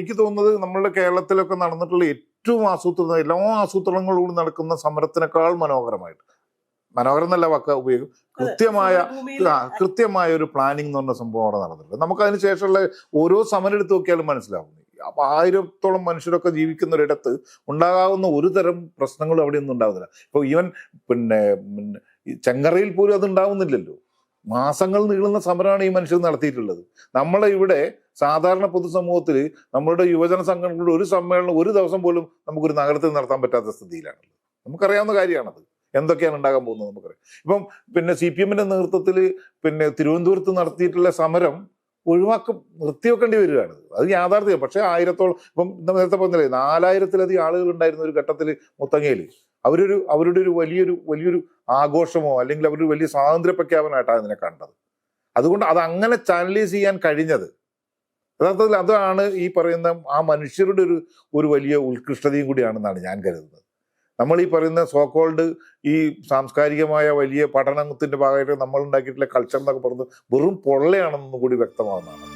എനിക്ക് തോന്നുന്നത് നമ്മളുടെ കേരളത്തിലൊക്കെ നടന്നിട്ടുള്ള ഏറ്റവും ആസൂത്രണം എല്ലാ ആസൂത്രണങ്ങളോടും നടക്കുന്ന സമരത്തിനേക്കാൾ മനോഹരമായിട്ട്. മനോഹരം എന്നല്ല വക്ക ഉപയോഗം. കൃത്യമായ കൃത്യമായ ഒരു പ്ലാനിങ് എന്ന് പറഞ്ഞ സംഭവം അവിടെ നടന്നിട്ടുണ്ട്. നമുക്ക് അതിന് ശേഷമുള്ള ഓരോ സമരം എടുത്ത് നോക്കിയാലും മനസ്സിലാവും. അപ്പൊ ആയിരത്തോളം മനുഷ്യരൊക്കെ ജീവിക്കുന്ന ഒരിടത്ത് ഉണ്ടാകാവുന്ന ഒരു തരം പ്രശ്നങ്ങളും അവിടെ ഒന്നും ഉണ്ടാവുന്നില്ല. ഇപ്പൊ ഈവൻ പിന്നെ ചെങ്കറയിൽ പോലും അത് ഉണ്ടാവുന്നില്ലല്ലോ. മാസങ്ങൾ നീളുന്ന സമരമാണ് ഈ മനുഷ്യർ നടത്തിയിട്ടുള്ളത്. നമ്മളെ ഇവിടെ സാധാരണ പൊതുസമൂഹത്തിൽ നമ്മളുടെ യുവജന സംഘടനകളുടെ ഒരു സമ്മേളനം ഒരു ദിവസം പോലും നമുക്കൊരു നഗരത്തിൽ നടത്താൻ പറ്റാത്ത സ്ഥിതിയിലാണല്ലോ നമുക്കറിയാവുന്ന കാര്യമാണത്. എന്തൊക്കെയാണ് ഉണ്ടാകാൻ പോകുന്നത് നമുക്കറിയാം. ഇപ്പം പിന്നെ സി പി എമ്മിന്റെ നേതൃത്വത്തിൽ പിന്നെ തിരുവനന്തപുരത്ത് നടത്തിയിട്ടുള്ള സമരം ഒഴിവാക്കം നിർത്തിവെക്കേണ്ടി വരികയാണ്. അത് യാഥാർത്ഥ്യം പക്ഷേ ആയിരത്തോളം ഇപ്പം നേരത്തെ പറഞ്ഞില്ലേ നാലായിരത്തിലധികം ആളുകൾ ഉണ്ടായിരുന്ന ഒരു ഘട്ടത്തിൽ മുത്തങ്ങയിൽ അവരൊരു അവരുടെ ഒരു വലിയൊരു വലിയൊരു ആഘോഷമോ അല്ലെങ്കിൽ അവരൊരു വലിയ സ്വാതന്ത്ര്യ പ്രഖ്യാപനമായിട്ടാണ് ഇതിനെ കണ്ടത്. അതുകൊണ്ട് അത് അങ്ങനെ ചാനലൈസ് ചെയ്യാൻ കഴിഞ്ഞത് യഥാർത്ഥത്തിൽ അതാണ് ഈ പറയുന്ന ആ മനുഷ്യരുടെ ഒരു ഒരു വലിയ ഉത്കൃഷ്ടതയും കൂടിയാണെന്നാണ് ഞാൻ കരുതുന്നത്. നമ്മൾ ഈ പറയുന്ന സോക്കോൾഡ് ഈ സാംസ്കാരികമായ വലിയ പഠനത്തിന്റെ ഭാഗമായിട്ട് നമ്മൾ ഉണ്ടാക്കിയിട്ടുള്ള കൾച്ചർ എന്നൊക്കെ പറയുന്നത് വെറും പൊള്ളയാണെന്നും കൂടി വ്യക്തമാവുന്നതാണ്.